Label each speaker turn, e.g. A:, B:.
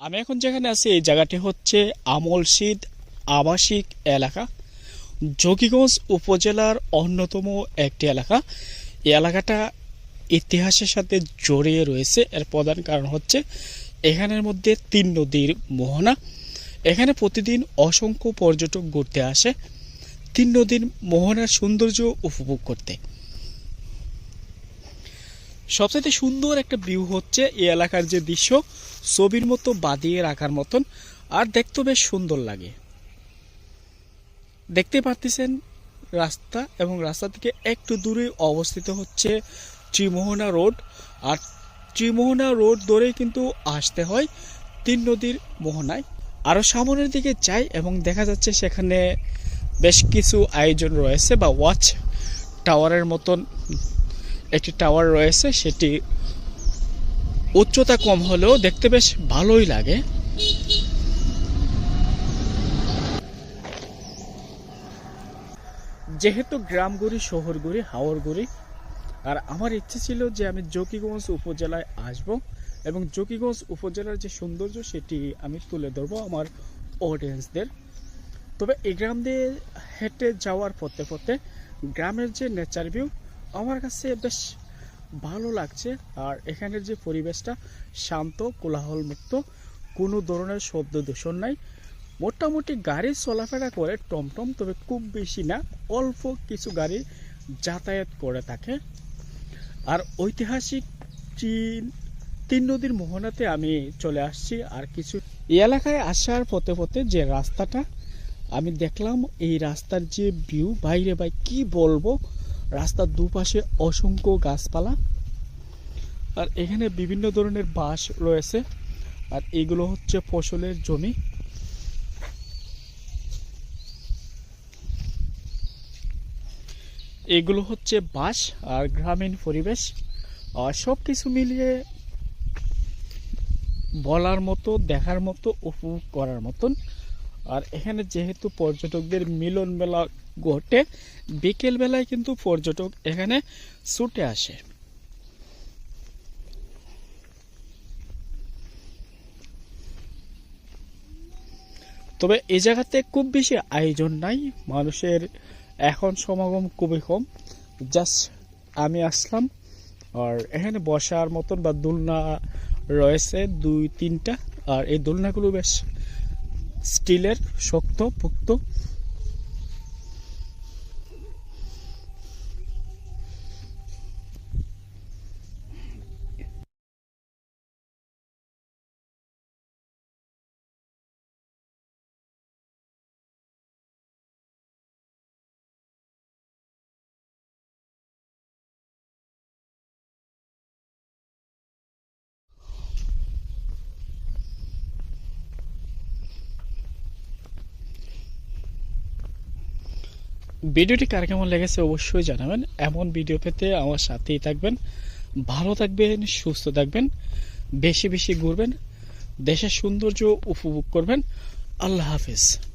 A: আমি এখন যেখানে আছি, এই জায়গাটি হচ্ছে আমলশিদ আবাসিক এলাকা। যোগীগঞ্জ উপজেলার অন্যতম একটি এলাকা। এই এলাকাটা ইতিহাসের সাথে জড়িয়ে রয়েছে। এর প্রধান কারণ হচ্ছে এখানের মধ্যে তিন নদীর মোহনা। এখানে প্রতিদিন অসংখ্য পর্যটক ঘুরতে আসে। তিন নদীর মোহনার সৌন্দর্য উপভোগ করতে। সবচেয়ে সুন্দর একটা ভিউ হচ্ছে এই এলাকার যে দৃশ্য, ছবির মতো বাঁধিয়ে রাখার মতন, আর দেখতে বেশ সুন্দর লাগে। দেখতে পারতেছেন রাস্তা এবং রাস্তা থেকে একটু দূরে অবস্থিত হচ্ছে ত্রিমোহনা রোড, আর ত্রিমোহনা রোড ধরেই কিন্তু আসতে হয় তিন নদীর মোহনায়। আরও সামনের দিকে যাই এবং দেখা যাচ্ছে সেখানে বেশ কিছু আয়োজন রয়েছে বা ওয়াচ টাওয়ারের মতন একটি টাওয়ার রয়েছে, সেটি উচ্চতা কম হলেও দেখতে বেশ ভালোই লাগে। যেহেতু গ্রামগুড়ি, শহরগুড়ি, হাওরগুড়ি, আর আমার ইচ্ছে ছিল যে আমি জকিগঞ্জ উপজেলায় আসব এবং জকিগঞ্জ উপজেলার যে সৌন্দর্য, সেটি আমি তুলে ধরবো আমার অডিয়েন্সদের তবে এই গ্রাম দিয়ে হেঁটে যাওয়ার পথে পথে গ্রামের যে নেচার ভিউ আমার কাছে বেশ ভালো লাগছে। আর এখানের যে পরিবেশটা, শান্ত কোলাহল মুক্ত কোনো ধরনের শব্দ দূষণ নাই। মোটামুটি গাড়ি চলাফেরা করে টমটম, তবে খুব বেশি না, অল্প কিছু গাড়ি যাতায়াত করে থাকে। আর ঐতিহাসিক চীন তিন নদীর মোহনাতে আমি চলে আসছি। আর কিছু এই এলাকায় আসার পথে পথে যে রাস্তাটা, আমি দেখলাম এই রাস্তার যে ভিউ বাইরে ভাই কি বলব? রাস্তার দুপাশে অসংখ্য গাছপালা। আর এখানে বিভিন্ন ধরনের বাঁশ রয়েছে। আর এগুলো হচ্ছে ফসলের জমি। এগুলো হচ্ছে বাঁশ আর গ্রামীণ পরিবেশ। আর সব কিছু মিলিয়ে বলার মতো, দেখার মতো, উপভোগ করার মতন আর এখানে যেহেতু পর্যটকদের মিলন মেলা ঘটে, বিকেল বেলায় কিন্তু পর্যটক এখানে ছুটে আসে। তবে এই জায়গাতে খুব বেশি আয়োজন নাই, মানুষের এখন সমাগম খুবই কম। জাস্ট আমি আসলাম, আর এখানে বসার মতন বা দোলনা রয়েছে দুই তিনটা, আর এই দোলনাগুলো বেশ স্টিলের শক্ত পোক্ত ভিডিওটি কার কেমন লেগেছে অবশ্যই জানাবেন। এমন ভিডিও পেতে আমার সাথেই থাকবেন। ভালো থাকবেন, সুস্থ থাকবেন, বেশি বেশি ঘুরবেন, দেশের সৌন্দর্য উপভোগ করবেন। আল্লাহ হাফিজ।